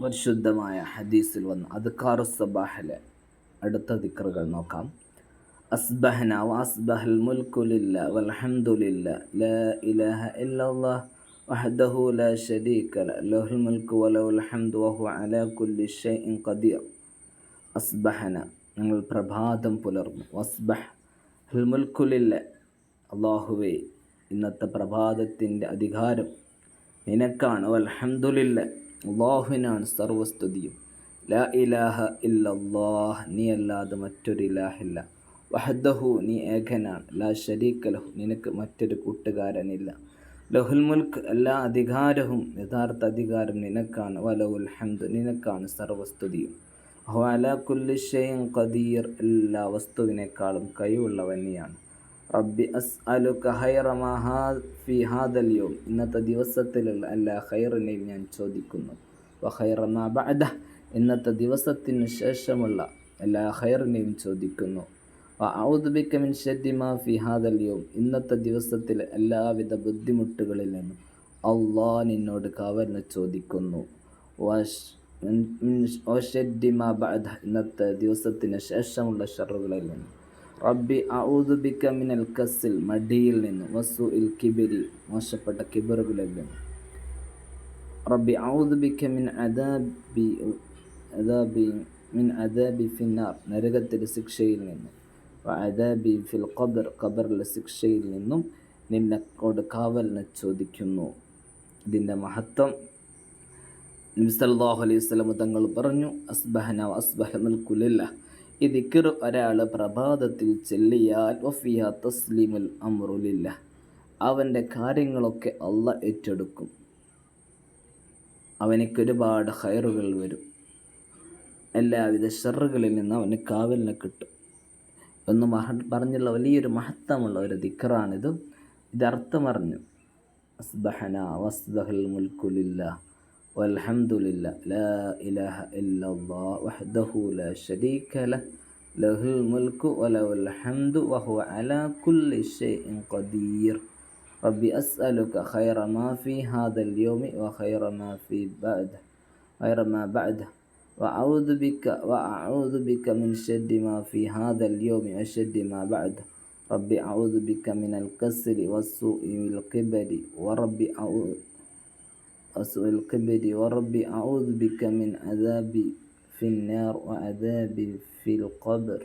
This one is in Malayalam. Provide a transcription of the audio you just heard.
പരിശുദ്ധമായ ഹദീസിൽ വന്ന അദ്ക്കാറു സബാഹിലെ അടുത്ത ദിക്റുകൾ നോക്കാം. അസ്ബഹന വാസ്ബഹൽ മുൽക്കുലില്ല വൽഹംദുലില്ല ലാ ഇലാഹ ഇല്ലല്ലാഹ് വഹദഹു ലാ ശരീക ല ലഹുൽ മുൽക്ക് വലഹുൽ ഹംദു വഹു അലാ കുല്ലി ഷൈഇൻ ഖദീർ. അസ്ബഹന ഞങ്ങൾ പ്രഭാതം പുലർന്നു. വസ്ബഹ് ഹൽ മുൽക്കുലില്ല അള്ളാഹുവേ ഇന്നത്തെ പ്രഭാതത്തിന്റെ അധികാരം നിനക്കാണ്. വൽഹംദുലില്ല അള്ളാഹുവിനാണ് സർവസ്തുതിയും. ലാ ഇലാഹ ഇല്ലല്ലാഹ് നീ അല്ലാതെ മറ്റൊരു ഇലാഹില്ല. വഹദഹു നീ ഏകനാണ്. ലാ ഷരീക ലഹു നിനക്ക് മറ്റൊരു കൂട്ടുകാരനില്ല. ലഹുൽ മുൽക്ക് എല്ലാ അധികാരവും യഥാർത്ഥ അധികാരം നിനക്കാണ്. വലവുൽ ഹംദ് നിനക്കാണ് സർവസ്തുതിയും. അഹ് അലാ കുല്ലി കദീർ ഖദീർ എല്ലാ വസ്തുവിനേക്കാളും കഴിവുള്ളവൻ നീയാണ്. റബ്ബി അസ് അലു ഹൈറമാ ഫി ഹാദൽ യോം. ഇന്നത്തെ ദിവസത്തിലുള്ള എല്ലാ ഹൈറിനെയും ഞാൻ ചോദിക്കുന്നു. വ ഹൈറമാ ബഅദ ഇന്നത്തെ ദിവസത്തിന് ശേഷമുള്ള എല്ലാ ഹൈറിനെയും ചോദിക്കുന്നു. ഔദ്ബിക്കമിൻ ഔദുബിക്ക മിൻ ഷദ്ദി മാ ഫി ഹാദൽ യോം. ഇന്നത്തെ ദിവസത്തിലെ എല്ലാവിധ ബുദ്ധിമുട്ടുകളിൽ നിന്നും അള്ളാ നിന്നോട് കവർന്ന് ചോദിക്കുന്നു. ഇന്നത്തെ ദിവസത്തിന് ശേഷമുള്ള ഷറുകളിൽ നിന്നും റബ്ബി ഔദുബിക്ക മിനൽ കസിൽ മടിയിൽ നിന്ന്. വസു ഇൽ കിബിരി മോശപ്പെട്ട കിബറുകളിൽ നിന്ന് റബ്ബി ഔദുബിക്ക മിൻ അദാബി അദാബി മിൻ അദാബി ഫിന്നാർ നരകത്തിലെ ശിക്ഷയിൽ നിന്നും. അദാബി ഫിൽ ഖബർ ഖബറിലെ ശിക്ഷയിൽ നിന്നും നിന്നെക്കോട് കാവലിനെ ചോദിക്കുന്നു ഇതിന്റെ മഹത്വം നബി സല്ലല്ലാഹു അലൈഹി സ്വലമ തങ്ങൾ പറഞ്ഞു അസ്ബഹന അസ്ബഹ മുൽക്കുലില്ല ഈ ദിക്കർ ഒരാൾ പ്രഭാതത്തിൽ ചെല്ലിയാൽ തസ്ലീമുൽ അമ്രുലില്ല അവന്റെ കാര്യങ്ങളൊക്കെ അള്ള ഏറ്റെടുക്കും. അവനിക്കൊരുപാട് ഹയറുകൾ വരും. എല്ലാവിധ ഷെറുകളിൽ നിന്ന് അവന് കാവലിനെ കിട്ടും. എന്ന് മഹ പറഞ്ഞുള്ള വലിയൊരു മഹത്വമുള്ള ഒരു ദിക്കറാണിത് ഇതർത്ഥം അറിഞ്ഞു അസ്ബഹന വസ്ബഹൽ മുൽക്കുലില്ല والحمد لله لا إله إلا الله وحده لا شريك له له الملك وله الحمد وهو على كل شيء قدير. ربي أسألك خير ما في هذا اليوم وخير ما في بعده خير ما بعده. وأعوذ بك وأعوذ بك من شد ما في هذا اليوم وشد ما بعده. ربي أعوذ بك من الكسل والسوء والكبر وربي أعوذ وسوء الكبر وربي أعوذ بك من عذاب في النار وعذاب في القبر.